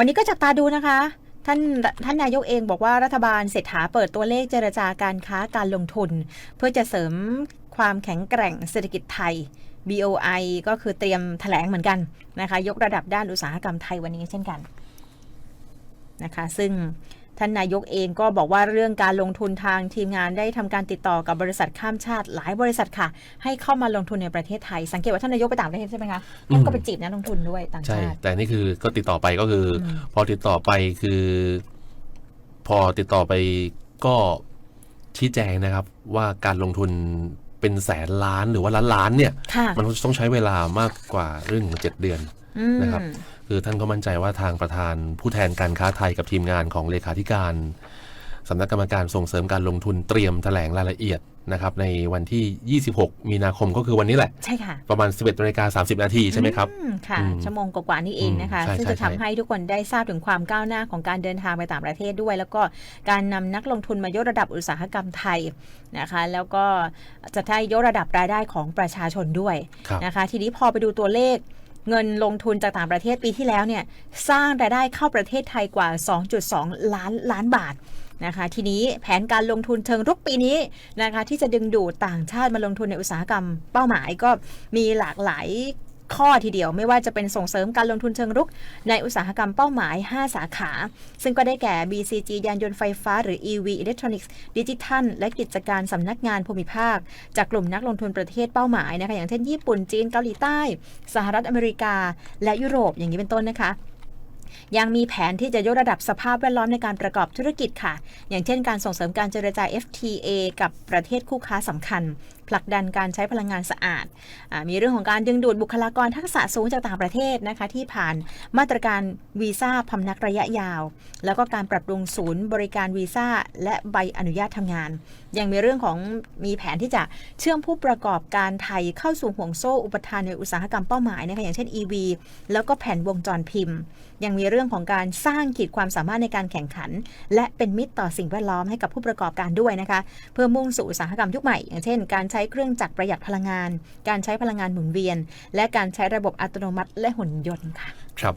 วันนี้ก็จับตาดูนะคะ ท่านท่านนายกเองบอกว่ารัฐบาลเศรษฐาเปิดตัวเลขเจรจาการค้าการลงทุน เพื่อจะเสริมความแข็งแกร่งเศรษฐกิจไทย BOI ก็คือเตรียมแถลงเหมือนกันนะคะ ยกระดับด้านอุตสาหกรรมไทยวันนี้เช่นกันนะคะ ซึ่ง ท่านนายกเองก็บอกว่าเรื่องการลงทุนทางทีมงานได้ทำการติดต่อกับบริษัทข้ามชาติหลายบริษัทค่ะ ให้เข้ามาลงทุนในประเทศไทย สังเกตว่าท่านนายกไปต่างประเทศใช่ไหมคะอืมก็ไปจีบนักลงทุนด้วยต่างใช่ชาติแต่นี่คือก็ติดต่อไปก็คืออมพอติดต่อไปคือ พอติดต่อไปก็ชี้แจงนะครับว่าการลงทุน เป็นแสนล้านหรือว่าล้านล้านเนี่ยค่ะมันต้องใช้เวลามากกว่าเรื่องของเจ็ดเดือนอืมนะครับคือท่านก็มั่นใจว่าทางประธานผู้แทนการค้าไทยกับทีมงานของเลขาธิการสำนักกรรมการส่งเสริมการลงทุนเตรียมแถลงรายละเอียด นะครับในวันที่ 26 มีนาคมก็คือวันนี้แหละ ใช่ค่ะ ประมาณ 11นาฬิกา30 นาทีใช่ไหมครับอืมค่ะอืมชั่วโมงกว่าๆนี่เองนะคะอืมใช่ซึ่งใช่จะทำใช่ให้ทุกคนได้ทราบถึงความก้าวหน้าของการเดินทางไปต่างประเทศด้วย แล้วก็การนำนักลงทุนมายกระดับอุตสาหกรรมไทยนะคะ แล้วก็จะได้ยกระดับรายได้ของประชาชนด้วยครับนะคะ ทีนี้พอไปดูตัวเลขเงินลงทุนจากต่างประเทศปีที่แล้วเนี่ยสร้างรายได้เข้าประเทศไทยกว่า 2.2 ล้านล้านบาท นะคะ ทีนี้แผนการลงทุนเชิงรุกปีนี้นะคะที่จะดึงดูดต่างชาติมาลงทุนในอุตสาหกรรมเป้าหมายก็มีหลากหลายข้อทีเดียวไม่ว่าจะเป็นส่งเสริมการลงทุนเชิงรุก ในอุตสาหกรรมเป้าหมาย 5 สาขา ซึ่งก็ได้แก่ BCG ยานยนต์ไฟฟ้าหรือ EV Electronics ดิจิทัล และกิจการสำนักงานภูมิภาค จากกลุ่มนักลงทุนประเทศเป้าหมายนะคะอย่างเช่นญี่ปุ่นจีนเกาหลีใต้ สหรัฐอเมริกา และยุโรปอย่างนี้เป็นต้นนะคะ ยังมีแผนที่จะยกระดับสภาพแวดล้อมในการประกอบธุรกิจค่ะ อย่างเช่นการส่งเสริมการเจรจา FTA กับประเทศคู่ค้าสำคัญ ผลักดันการใช้พลังงานสะอาดอมีเรื่องของการดึงดูดบุคลากรทักษะสูงจากต่างประเทศนะคะ ที่ผ่านมาตรการวีซ่าพำนักระยะยาว แล้วก็การปรับปรุงศูนย์บริการวีซ่าและใบอนุญาตทำงาน ยังมีเรื่องของมีแผนที่จะเชื่อมผู้ประกอบการไทยเข้าสู่ห่วงโซ่อุปทานในอุตสาหกรรมเป้าหมายนะคะอย่างเช่น EV แล้วก็แผ่นวงจรพิมพ์ ยังมีเรื่องของการสร้างขีดความสามารถในการแข่งขัน และเป็นมิตรต่อสิ่งแวดล้อมให้กับผู้ประกอบการด้วยนะคะ เพื่อมุ่งสู่อุตสาหกรรมยุคใหม่ อย่างเช่น การใช้เครื่องจักรประหยัดพลังงาน การใช้พลังงานหมุนเวียน และการใช้ระบบอัตโนมัติและหุ่นยนต์ค่ะ ครับ